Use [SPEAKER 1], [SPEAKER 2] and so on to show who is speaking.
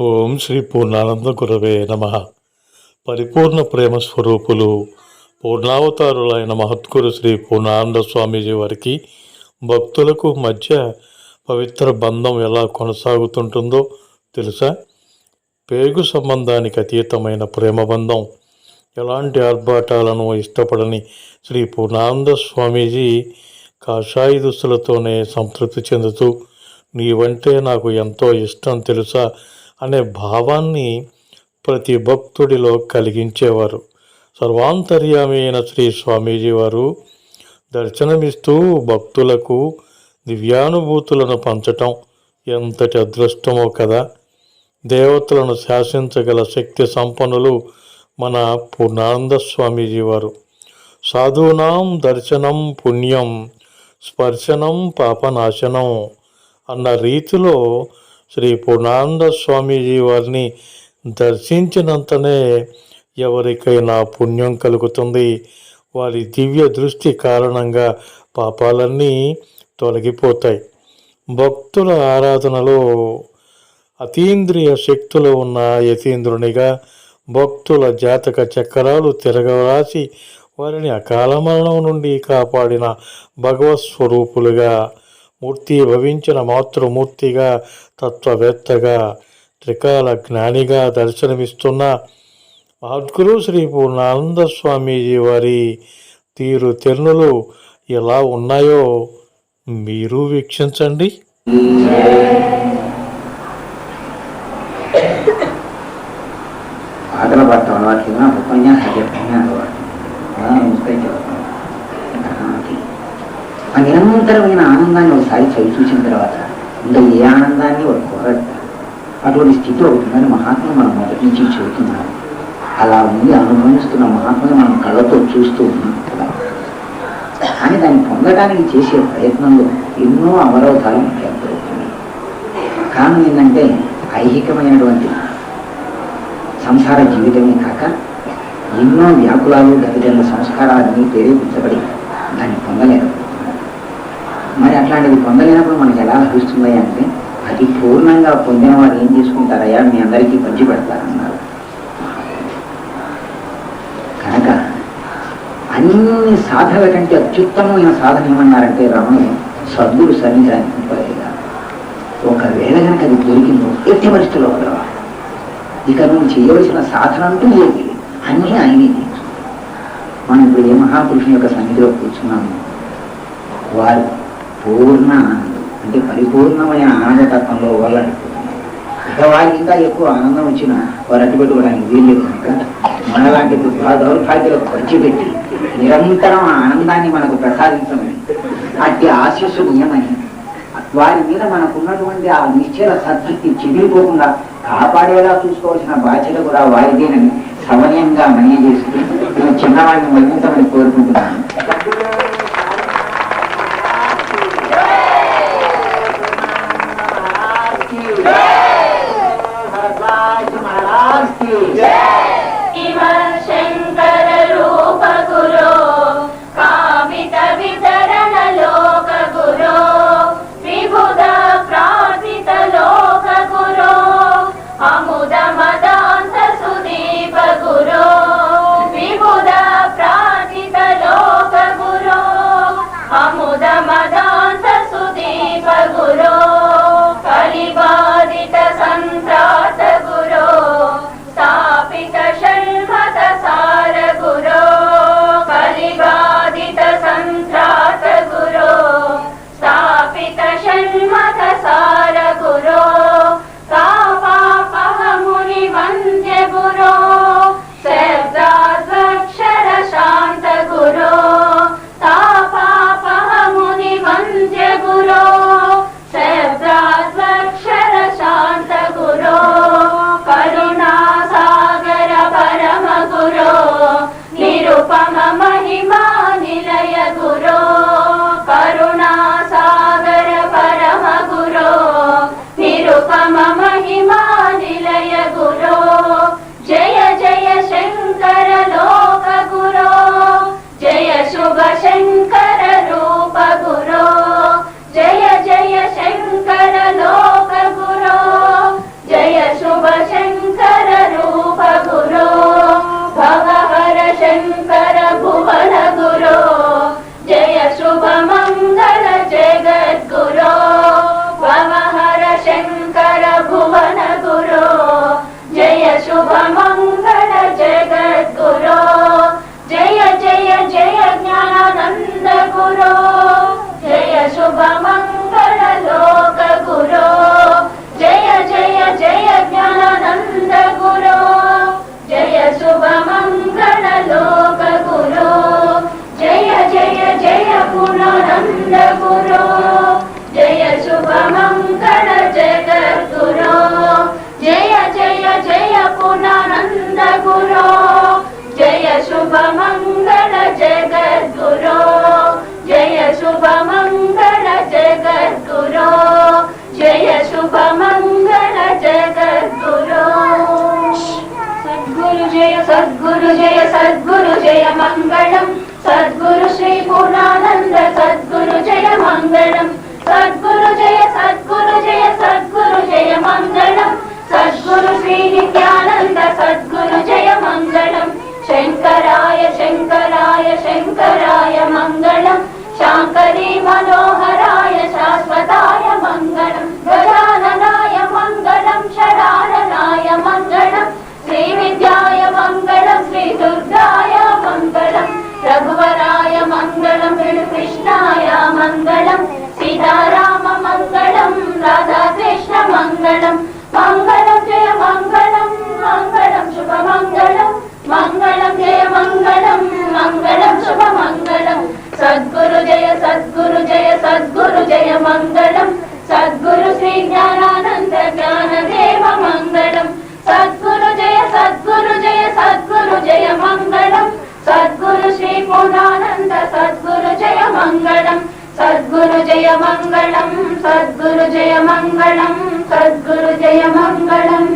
[SPEAKER 1] ఓం శ్రీ పూర్ణానంద గురవే నమ. పరిపూర్ణ ప్రేమ స్వరూపులు పూర్ణావతారులైన మహత్కురు శ్రీ పూర్ణానంద స్వామీజీ వారికి భక్తులకు మధ్య పవిత్ర బంధం ఎలా కొనసాగుతుంటుందో తెలుసా? పేగు సంబంధానికి అతీతమైన ప్రేమ బంధం. ఎలాంటి ఆర్భాటాలను ఇష్టపడని శ్రీ పూర్ణానంద స్వామీజీ కాషాయి దుస్తులతోనే సంతృప్తి చెందుతూ నీవంటే నాకు ఎంతో ఇష్టం తెలుసా? అనే భావాన్ని ప్రతి భక్తుడిలో కలిగించేవారు. సర్వాంతర్యామి అయిన శ్రీ స్వామీజీ వారు దర్శనమిస్తూ భక్తులకు దివ్యానుభూతులను పంచటం ఎంతటి అదృష్టమో కదా! దేవతలను శాసించగల శక్తి సంపన్నులు మన పూర్ణానంద స్వామీజీ వారు. సాధూనాం దర్శనం పుణ్యం స్పర్శనం పాపనాశనం అన్న రీతిలో శ్రీ పూర్ణానంద స్వామీజీ వారిని దర్శించినంతనే ఎవరికైనా పుణ్యం కలుగుతుంది. వారి దివ్య దృష్టి కారణంగా పాపాలన్నీ తొలగిపోతాయి. భక్తుల ఆరాధనలో అతీంద్రియ శక్తులు ఉన్న యతీంద్రునిగా భక్తుల జాతక చక్రాలు తిరగరాసి వారిని అకాల మరణం నుండి కాపాడిన భగవత్ స్వరూపులుగా మూర్తి భవించిన మాతృమూర్తిగా తత్వవేత్తగా త్రికాల జ్ఞానిగా దర్శనమిస్తున్న మహద్గురు శ్రీ పూర్ణానంద స్వామీజీ వారి తీరు తెరునులు ఎలా ఉన్నాయో మీరు వీక్షించండి.
[SPEAKER 2] పాటలు పాడటం ఆ నిరంతరమైన ఆనందాన్ని ఒకసారి చవి చూసిన తర్వాత ఇంకా ఏ ఆనందాన్ని వాడు కోరట అటువంటి స్థితి అవుతుందని ఉందని మహాత్ములు మనం మొదటి నుంచి చెబుతున్నారు. అలా ఉంది అనుభవిస్తున్న మహాత్ములు మనం కళ్ళతో చూస్తూ ఉన్నాం కదా. కానీ దాన్ని పొందడానికి చేసే ప్రయత్నంలో ఎన్నో అవరోధాలు మనకి ఏర్పడుతున్నాయి. కారణం ఏంటంటే ఐహికమైనటువంటి సంసార జీవితమే కాక ఎన్నో వ్యాకులాలు దరిద్ర సంస్కారాలన్నీ ప్రేరేపించబడి దాన్ని పొందలేరు. మరి అట్లాంటిది పొందలేనప్పుడు మనకి ఎలా లభిస్తుంది అంటే అది పూర్ణంగా పొందిన వారు ఏం చేసుకుంటారయ్యా? మీ అందరికీ పంచి పెడతారన్నారు. కనుక అన్ని సాధనల కంటే అత్యుత్తమమైన సాధన ఏమన్నారంటే రమణుడు సద్గురు సన్నిధానికి పోయేగా ఒకవేళ కనుక అది దొరికిందో ఎట్టి పరిస్థితుల్లో వదలవాలి ఇక నువ్వు చేయవలసిన సాధన అంటూ ఏమి అన్నీ ఆయనే మనం ఇప్పుడు ఏ మహాపురుషుని యొక్క సన్నిధిలో కూర్చున్నాము? వారు పూర్ణ అంటే పరిపూర్ణమైన ఆనందతత్వంలో వాళ్ళు ఇక వారికి ఇంకా ఎక్కువ ఆనందం వచ్చినా వారు అడ్డుపెట్టుకోవడానికి వీలు కనుక మనలాంటి దౌర్భాగ్యులకు పంచిపెట్టి నిరంతరం ఆ ఆనందాన్ని మనకు ప్రసాదించమని అట్టి ఆశీస్సు నియమని వారి మీద మనకున్నటువంటి ఆ నిశ్చల సద్భక్తి చెదిరిపోకుండా కాపాడేలా చూసుకోవాల్సిన బాధ్యత కూడా వారిదేనని సమయంగా మనీ చేసుకుని నేను చిన్నవాడిని మరింతమని కోరుకుంటున్నాను.
[SPEAKER 3] సద్గురు జయ మంగళం సద్గురు శ్రీ పూర్ణానంద సద్గురు జయ మంగళం సద్గురు జయ సద్గురు జయ సద్గురు జయ మంగళం రఘువరాయ మంగళం విడు కృష్ణాయ మంగళం సీతారామ మంగళం రాధాకృష్ణ మంగళం మంగళం మంగళం. సద్గురు జయ మంగళం. సద్గురు జయ మంగళం. సద్గురు జయ మంగళం.